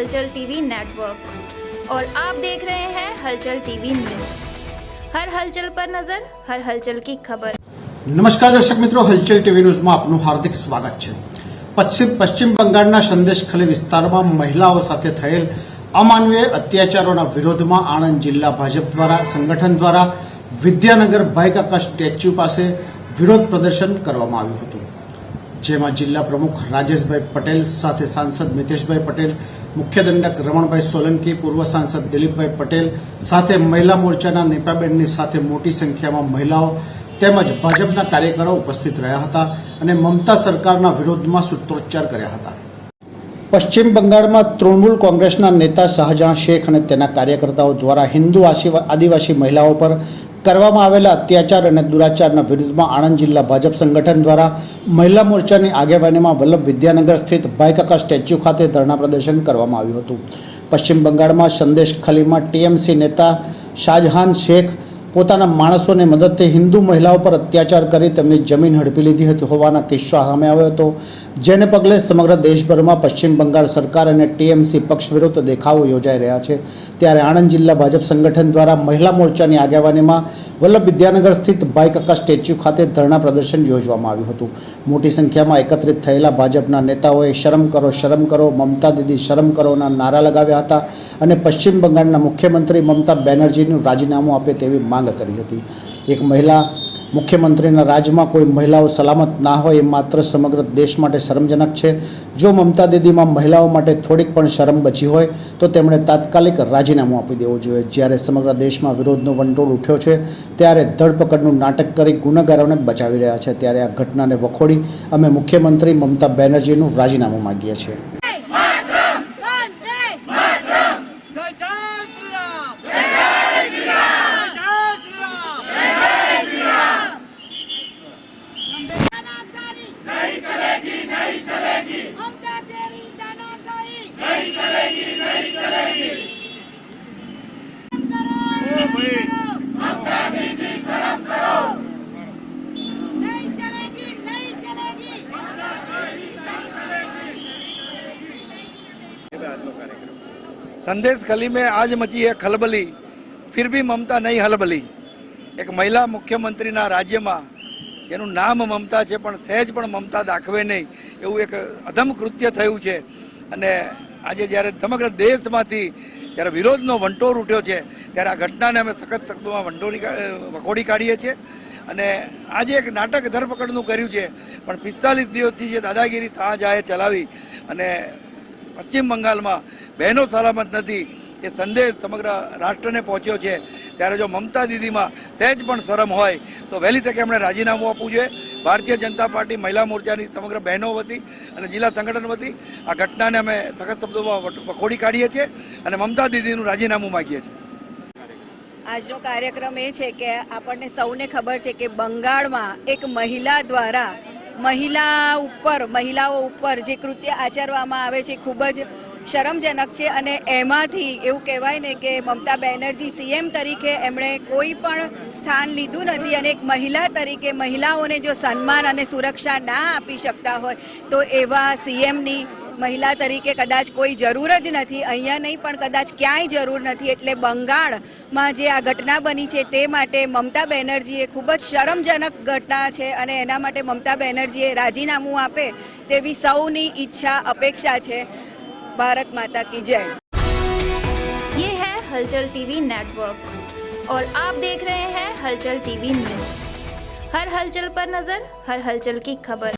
हलचल TV network और आप देख रहे हैं हलचल टीवी न्यूज हर हलचल पर नजर हर हलचल की खबर નમસ્કાર દર્શક મિત્રો હલચલ ટીવી ન્યૂઝમાં આપનું હાર્દિક સ્વાગત છે પશ્ચિમ પશ્ચિમ બંગાળના સંદેશખલી વિસ્તારમાં મહિલાઓ સાથે થયેલ અમાનવીય અત્યાચારોના વિરોધમાં આણંદ જિલ્લા ભાજપ દ્વારા સંગઠન દ્વારા વિદ્યાનગર ભાઈકાકા સ્ટેચ્યુ પાસે વિરોધ પ્રદર્શન કરવામાં આવ્યું હતું જેમાં જિલ્લા પ્રમુખ રાજેશભાઈ પટેલ સાથે સાંસદ મિતેશભાઈ પટેલ, મુખ્ય દંડક રમણભાઈ સોલંકી, પૂર્વ સાંસદ દિલીપભાઈ પટેલ સાથે મહિલા મોરચાના નેપાબેનની સાથે મોટી સંખ્યામાં મહિલાઓ તેમજ ભાજપના કાર્યકરો ઉપસ્થિત રહ્યા હતા અને મમતા સરકારના વિરોધમાં સૂત્રોચ્ચાર કર્યા હતા. પશ્ચિમ બંગાળમાં તૃણમૂલ કોંગ્રેસના નેતા શાહજહાં શેખ અને તેના કાર્યકર્તાઓ દ્વારા હિન્દુ આદિવાસી મહિલાઓ પર કરવામાં આવેલા અત્યાચાર અને દુરાચારના વિરુદ્ધમાં આણંદ જિલ્લા ભાજપ સંગઠન દ્વારા મહિલા મોરચાની આગેવાનીમાં વલ્લભ વિદ્યાનગર સ્થિત ભાઈકાકા સ્ટેચ્યુ ખાતે ધરણા પ્રદર્શન કરવામાં આવ્યું હતું. પશ્ચિમ બંગાળમાં સંદેશ ખલીમાં ટીએમસી નેતા શાહજહાન શેખ પોતાના માણસોને મદદથી હિન્દુ મહિલાઓ પર અત્યાચાર કરી તેમની જમીન હડપી લીધી હતી. હોવાના કિસ્સો સામે આવ્યો હતો. જેને પગલે સમગ્ર દેશભરમાં પશ્ચિમ બંગાળ સરકાર અને ટીએમસી પક્ષ વિરુદ્ધ દેખાવો યોજાઈ રહ્યા છે. ત્યારે આણંદ જિલ્લા ભાજપ સંગઠન દ્વારા મહિલા મોરચાની આગેવાનીમાં વલ્લભ વિદ્યાનગર સ્થિત ભાઈકાકા સ્ટેચ્યુ ખાતે ધરણા પ્રદર્શન યોજવામાં આવ્યું હતું. મોટી સંખ્યામાં એકત્રિત થયેલા ભાજપના નેતાઓએ શરમ કરો શરમ કરો, મમતા દીદી શરમ કરોના નારા લગાવ્યા હતા અને પશ્ચિમ બંગાળના મુખ્યમંત્રી મમતા બેનર્જીનું રાજીનામું આપે તેવી માંગ કરી હતી. એક મહિલા મુખ્યમંત્રીના રાજમાં કોઈ મહિલાઓ સલામત ના હોય એ માત્ર સમગ્ર દેશ માટે શરમજનક છે. જો મમતા દીદીમાં મહિલાઓ માટે થોડીક પણ શરમ બચી હોય, તો તેમણે તાત્કાલિક રાજીનામું આપી દેવું જોઈએ. જ્યારે સમગ્ર દેશમાં વિરોધનો વંટોળ ઉઠ્યો છે, ત્યારે ધરપકડનું નાટક કરી ગુનેગારોને બચાવી રહ્યા છે. ત્યારે આ ઘટનાને વખોડી અમે મુખ્યમંત્રી મમતા બેનર્જીનું રાજીનામું માગીએ છીએ વંદે માતરમ જય જય શ્રી રામ જય જય શ્રી રામ જય શ્રી રામ જય શ્રી રામ તાનાશાહી નહીં ચલેગી નહીં ચલેગી મમતા તેરી તાનાશાહી નહીં ચલેગી નહીં ચલેગી ઓ ભાઈ મમતા દીદી શરમ કરો નહીં ચલેગી નહીં ચલેગી संदेश खली में आज मची है खलबली फिर भी મમતા નહીં હલબલી એક મહિલા મુખ્યમંત્રીના રાજ્યમાં એનું નામ મમતા છે પણ સહેજ પણ મમતા દાખવે નહીં એવું એક અધમ કૃત્ય થયું છે અને આજે જ્યારે સમગ્ર દેશમાંથી જ્યારે વિરોધનો વંટોર ઉઠ્યો છે ત્યારે આ ઘટનાને અમે સખત શબ્દોમાં વંટોરી કા- વખોડી કાઢીએ છીએ અને આજે એક નાટક ધરપકડનું કર્યું છે પણ પિસ્તાલીસ દિવસથી જે દાદાગીરી શાહજહાએ ચલાવી અને પશ્ચિમ બંગાળમાં બહેનો સલામત નથી. એ સંદેશ સમગ્ર રાષ્ટ્રને પહોંચ્યો છે. ત્યારે જો મમતા દીદીમાં સહેજ પણ શરમ હોય, તો વહેલી તકે એમણે રાજીનામું આપવું જોઈએ. ભારતીય જનતા પાર્ટી મહિલા મોરચાની સમગ્ર બહેનો વતી અને જિલ્લા સંગઠન વતી આ ઘટનાને અમે સખત શબ્દોમાં વખોડી કાઢીએ છીએ અને મમતા દીદીનું રાજીનામું માગીએ છીએ. આજનો કાર્યક્રમ એ છે કે આપણને સૌને ખબર છે કે બંગાળમાં એક મહિલા દ્વારા મહિલા ઉપર, મહિલાઓ ઉપર જે કૃત્ય આચરવામાં આવે છે ખૂબ જ શરમજનક છે અને એમાંથી એવું કહેવાય ને કે મમતા બેનર્જી સીએમ તરીકે એમણે કોઈ પણ સ્થાન લીધું નથી અને એક મહિલા તરીકે મહિલાઓને જો સન્માન અને સુરક્ષા ના આપી શકતા હોય તો એવા સીએમની મહિલા તરીકે કદાચ કોઈ જરૂર જ નથી અહીંયા નહીં પણ કદાચ ક્યાંય જરૂર નથી એટલે બંગાળમાં જે આ ઘટના બની છે તે માટે મમતા બેનર્જીએ ખૂબ જ શરમજનક ઘટના છે અને એના માટે મમતા બેનર્જીએ રાજીનામું આપે તેવી સૌની ઈચ્છા અપેક્ષા છે ભારત માતા કી જય ये है हलचल टीवी नेटवर्क और आप देख रहे हैं हलचल टीवी न्यूज हर हलचल पर नजर हर हलचल की खबर